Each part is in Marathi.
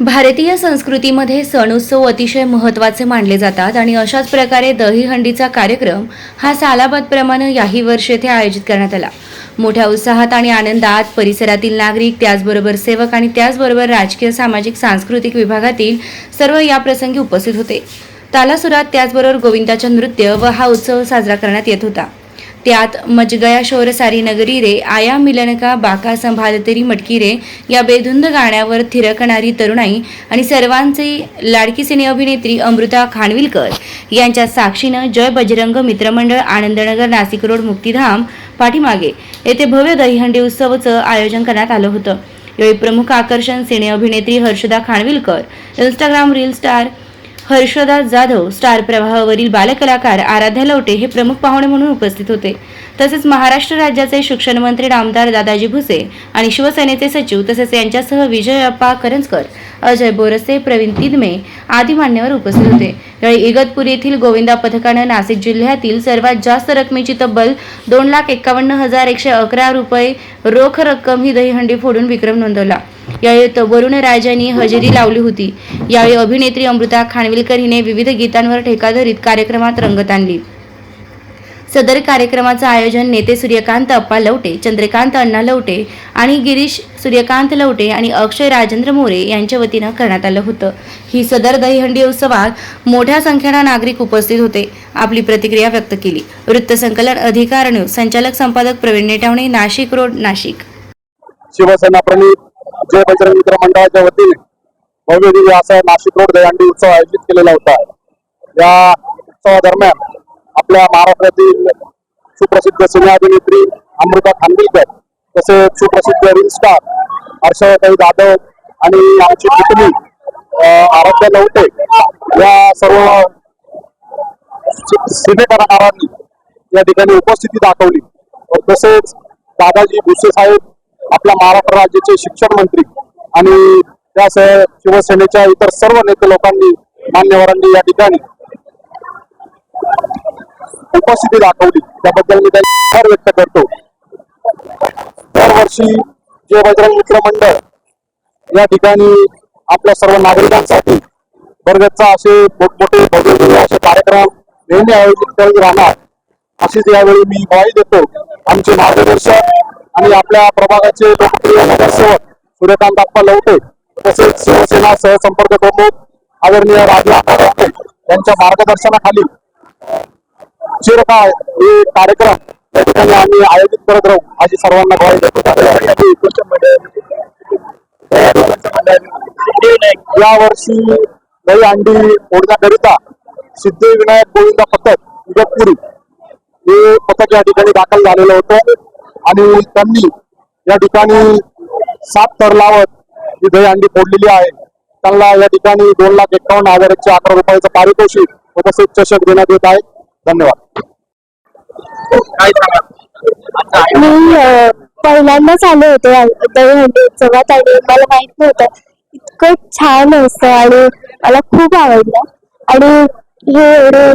भारतीय संस्कृतीमध्ये सण उत्सव अतिशय महत्त्वाचे मानले जातात आणि अशाच प्रकारे दहीहंडीचा कार्यक्रम हा सालाबादप्रमाणे याही वर्ष येथे आयोजित करण्यात आला. मोठ्या उत्साहात आणि आनंदात परिसरातील नागरिक त्याचबरोबर सेवक आणि त्याचबरोबर राजकीय सामाजिक सांस्कृतिक विभागातील सर्व या प्रसंगी उपस्थित होते. तालासुरात त्याचबरोबर गोविंदाच्या नृत्य व हा उत्सव साजरा करण्यात येत होता. त्यात मजगया शौरसारी नगरी रे आया मिलन का बाका संभाल तरी मटकी रे या बेधुंद गाण्यावर थिरकणारी तरुणाई आणि सर्वांचे लाडकी सिने अभिनेत्री अमृता खानविलकर. यांच्या साक्षीनं जय बजरंग मित्रमंडळ आनंदनगर नाशिक रोड मुक्तिधाम पाठीमागे येथे भव्य दहीहंडी उत्सवाचं आयोजन करण्यात आलं होतं. यावेळी प्रमुख आकर्षण सिने अभिनेत्री Harshada Khanvilkar Instagram reel star Harshada Jadhav star प्रवाहावरील बालकलाकार आराध्या लवटे हे प्रमुख पाहुणे म्हणून उपस्थित होते. तसेच महाराष्ट्र राज्याचे शिक्षण मंत्री रामदार दादाजी भुसे आणि शिवसेनेचे सचिव तसेच यांच्यासह विजय अप्पा करंजकर अजय बोरसे प्रवीण तिदमे आदी मान्यवर उपस्थित होते. यावेळी इगतपुरी येथील गोविंदा पथकानं नाशिक जिल्ह्यातील सर्वात जास्त रकमेची तब्बल दोन लाख एकावन्न हजार एकशे अकरा रुपये रोख रक्कम ही दहीहंडी फोडून विक्रम नोंदवला. यावेळी वरुण राजांनी हजेरी लावली होती. यावेळी अभिनेत्री अमृता खानविलकर हिने विविध गीतांवर ठेका धरीत कार्यक्रमात रंगत आणली. सदर कार्यक्रमाचं आयोजन नेते सूर्यकांत अप्पा लवटे चंद्रकांत अण्णा लवटे आणि गिरीश सूर्यकांत लवटे आणि अक्षय राजेंद्र मोरे यांच्या वतीनं करण्यात आलं होतं. ही सदर दहीहंडी उत्सवात मोठ्या संख्येनं नागरिक उपस्थित होते. आपली प्रतिक्रिया व्यक्त केली. वृत्तसंकलन अधिकार न्यूज संचालक संपादक प्रवीण नेटावणे नाशिक रोड नाशिक. शिवसेना प्रणित जय बजरंग मित्र मंडळाच्या वतीने भव्य दिव्य असा नाशिक रोड दहीहंडी उत्सव आयोजित केलेला होता. या उत्सवादरम्यान आपल्या महाराष्ट्रातील सुप्रसिद्ध सिने अभिनेत्री अमृता खानविलकर तसेच सुप्रसिद्ध रील स्टार हर्षदाई जाधव आणि आमची कुटुंबी अं, आराध्या लवटे या सर्व सिने कलाकारांनी या ठिकाणी उपस्थिती दाखवली. तसेच दादाजी भुसे साहेब आपल्या महाराष्ट्र राज्याचे शिक्षण मंत्री आणि त्यासह शिवसेनेच्या इतर सर्व नेते लोकांनी मान्यवरांनी या ठिकाणी उपस्थिती दाखवली. त्याबद्दल मी त्यांचा आभार व्यक्त करतो. दरवर्षी जे बजरंग मित्र मंडळ या ठिकाणी आपल्या सर्व नागरिकांसाठी बरगतचा असे मोठमोठे भव्य असे कार्यक्रम नेहमी आयोजित करत राहणार अशीच यावेळी मी ग्वाही देतो आमचे मार्गदर्शक आणि आपल्या प्रभागाचे लोकप्रिय नगरसेवक सूर्यकांत आप्पा लवटे तसेच शिवसेना सहसंपर्क प्रमुख आदरणीय राजू आप्पा यांच्या मार्गदर्शनाखाली चिरकाळ हे कार्यक्रम या ठिकाणी आम्ही आयोजित करत राहू. अशी सर्वांना ग्वाही देतो. या वर्षी दही अंडी फोडण्याकरिता सिद्धिविनायक गोविंद पथक इगतपुरी हे पथक या ठिकाणी दाखल झालेलं होतं. आणि त्यांनी या ठिकाणी सात तर लावत ही दही अंडी फोडलेली आहे. त्यांना या ठिकाणी दोन लाख एकावन्न हजार एकशे अकरा रुपयाचं पारितोषिक व तसेच चषक देण्यात येत आहे. धन्यवाद. मी अ, पहिल्यांदाच आले होते आ- दहीहंडी उत्सवात आणि मला माहीत नव्हतं. इतकं छान असतं आणि मला खूप आवडलं. आणि हे एवढे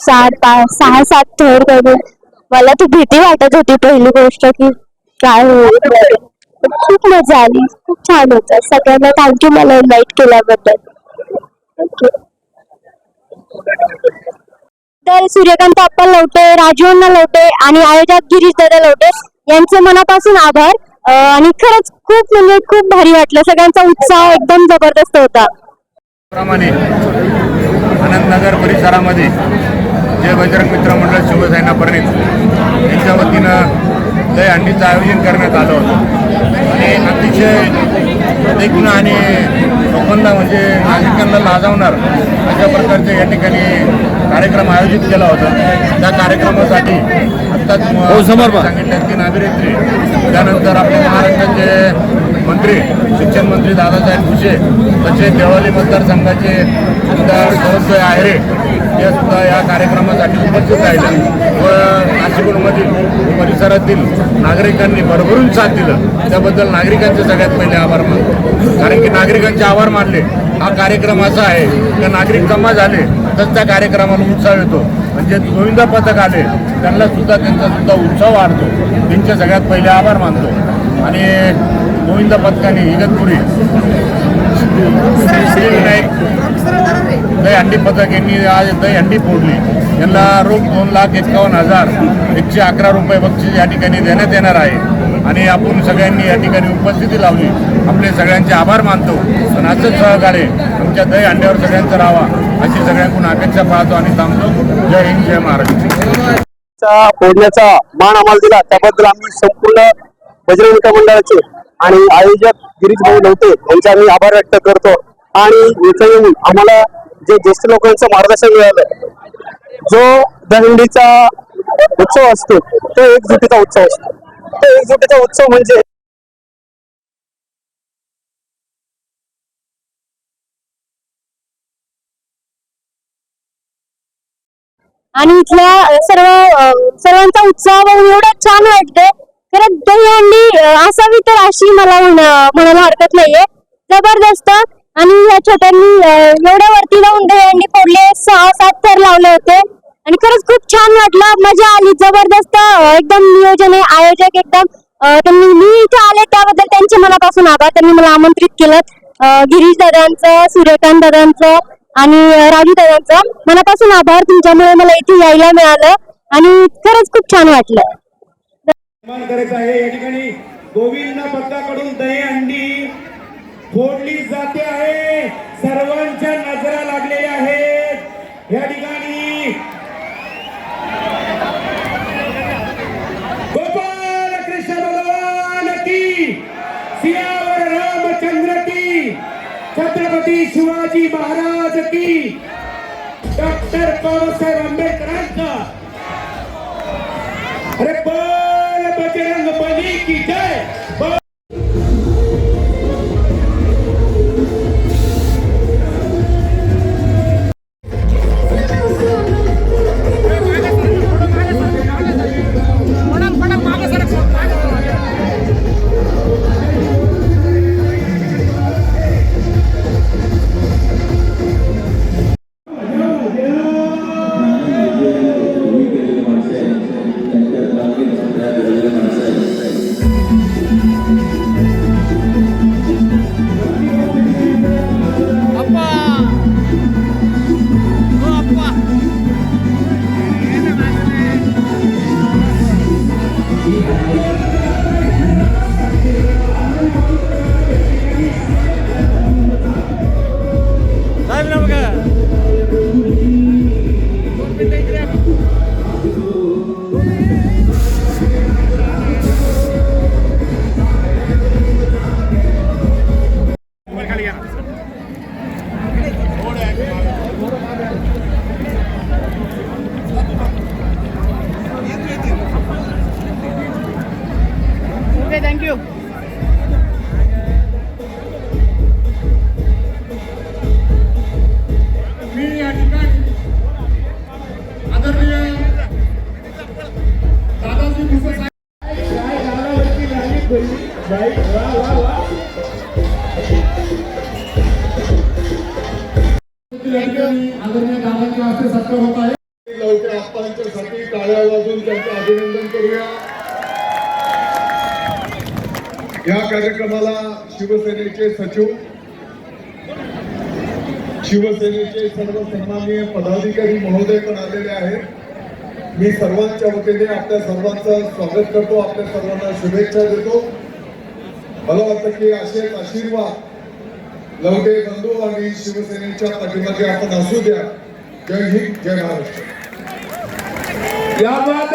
चार पाच सहा सात थर करून मला ती भीती वाटत होती पहिली गोष्ट की काय होईल वगैरे. पण खूप मजा आली. खूप छान होतं. सगळ्यांना थँक्यू मला इन्व्हाइट केल्याबद्दल. तर सूर्यकांत अप्पा लवटे राजू अण्णा लवटे आणि आयोजक गिरीश दादा लवटे यांचे मनापासून आभार. आणि खरंच खूप म्हणजे खूप भारी वाटलं. सगळ्यांचा उत्साह एकदम जबरदस्त होता. प्रमाणे आनंदनगर परिसरामध्ये जय बजरंग मित्र मंडळ शिवसेना प्रणित यांच्या वतीनं दही अंडीचं आयोजन करण्यात आलं होतं. आणि अतिशय देखील आणि लोकांना म्हणजे नागरिकांना लाजवणार अशा प्रकारचे या ठिकाणी कार्यक्रम आयोजित केला होता. त्या कार्यक्रमासाठी आत्ताच सांगितलं तीन अभिनेत्री त्यानंतर आपल्या महाराष्ट्राचे मंत्री शिक्षण मंत्री दादासाहेब भुसे तसे देवाली मतदारसंघाचे सुद्धा सदस्य आहेरे ते सुद्धा या कार्यक्रमासाठी उपस्थित राहिले. व नाशिकमधील परिसरातील नागरिकांनी भरभरून साथ दिलं. त्याबद्दल नागरिकांचे सगळ्यात पहिले आभार मानतो. कारण की नागरिकांचे आभार मानले हा कार्यक्रम असा आहे की नागरिक जमा झाले तर त्या कार्यक्रमाला उत्साह येतो. म्हणजे गोविंद पथक आले त्यांना सुद्धा त्यांचा सुद्धा उत्साह वाढतो. त्यांचे सगळ्यात पहिले आभार मानतो. आणि गोविंद पथकाने इगतपुरी श्री श्रीविनायक दही हंडी पथक यांनी आज दही हंडी फोडली यांना रोख दोन लाख एकावन्न हजार एकशे अकरा रुपये बक्षीस या ठिकाणी देण्यात येणार आहे आणि आपण सगळ्यांनी या ठिकाणी उपस्थिती लावली आपले सगळ्यांचे आभार मानतो पण असंच सहकार्य तुमच्या दही हंड्यावर सगळ्यांचं राहावा अशी सगळ्यांकडून अपेक्षा पाहतो आणि थांबतो जय हिंद जय महाराष्ट्र फोडण्याचा मान आम्हाला दिला त्याबद्दल आम्ही संपूर्ण बजरंग मंडळाचे आणि आयोजक गिरीश भाऊ नव्हते यांचे आम्ही आभार व्यक्त करतो. आणि इथं येऊन आम्हाला जे ज्येष्ठ लोकांचं मार्गदर्शन मिळालं जो दहंडीचा उत्सव असतो तो एकजुटीचा उत्सव असतो. तो एकजुटीचा उत्सव म्हणजे आणि इथल्या सर्व सर्वांचा उत्साह एवढा छान वाटतो खरंच दहीहंडी असावी तर अशी मला म्हण- म्हणायला हरकत नाहीये. जबरदस्त. आणि या छोट्यांनी एवढ्या वरती जाऊन दहीहंडी फोडले सहा सात थर लावले होते. आणि खरंच खूप छान वाटलं. मजा आली. जबरदस्त एकदम नियोजन आहे आयोजक एकदम त्यांनी मी इथे आले त्याबद्दल त्यांचे मनापासून आभार. त्यांनी मला आमंत्रित केलं गिरीश दादांचं सूर्यकांत दादांचं आणि राजू दादांचं मनापासून आभार. तुमच्यामुळे मला इथे यायला मिळालं. आणि खरंच खूप छान वाटलं. निर्माण करायचं आहे. या ठिकाणी गोविंद पथकाकडून दही अंडी फोडली जाते आहे. सर्वांच्या नजरा लागलेल्या आहेत. या ठिकाणी गोपाल कृष्ण भगवान की सियावर रामचंद्र की छत्रपती शिवाजी महाराज की डॉक्टर बाबासाहेब आंबेडकरांचा. अरे बोल की जय आदरणीय दादाजी हस्ते सत्कार होत आहे लवकर आप्पांच्यासाठी टाळ्या वाजून त्यांचं अभिनंदन करूया या कार्यक्रमाला शिवसेनेचे सचिव शिवसेनेचे सर्व सन्माननीय पदाधिकारी महोदय पण आलेले आहेत. मी सर्वांच्या वतीने आपल्या सर्वांचं स्वागत करतो आपल्या सर्वांना शुभेच्छा देतो. मला वाटतं की असेच आशीर्वाद. लवटे बंधू आणि शिवसेनेच्या पाठिंबाचे आपण असू द्या. जय हिंद जय महाराष्ट्र. बात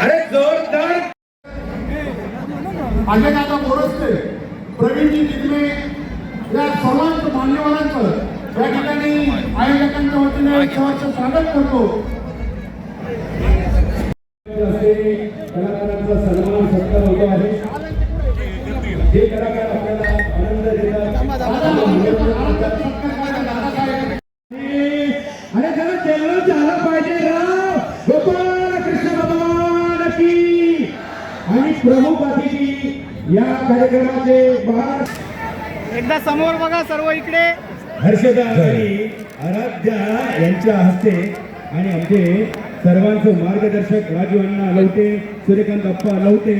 अरे जोरदार! अजय दादा बोरस्ते प्रवीणजी तिथले या सर्वांचं मान्यवरांचं या ठिकाणी आयोजकांच्या वतीने स्वागत करतो. कलाकारांचा सन्मान सत्कार होतो आहे. जे कलाकार आपल्याला आनंद देतात. अरे झालं पाहिजे राव. कृष्ण भगवान की. आणि प्रमुख अतिथी या कार्यक्रमाचे महाराष्ट्र एकदा समोर बघा सर्व इकडे. हर्षदा आणि आराध्या यांच्या हस्ते आणि आमचे सर्वांचं मार्गदर्शक राजू अण्णा लवटे सूर्यकांत अप्पा लवटे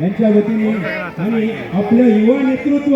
यांच्या वतीने आणि आपलं युवा नेतृत्व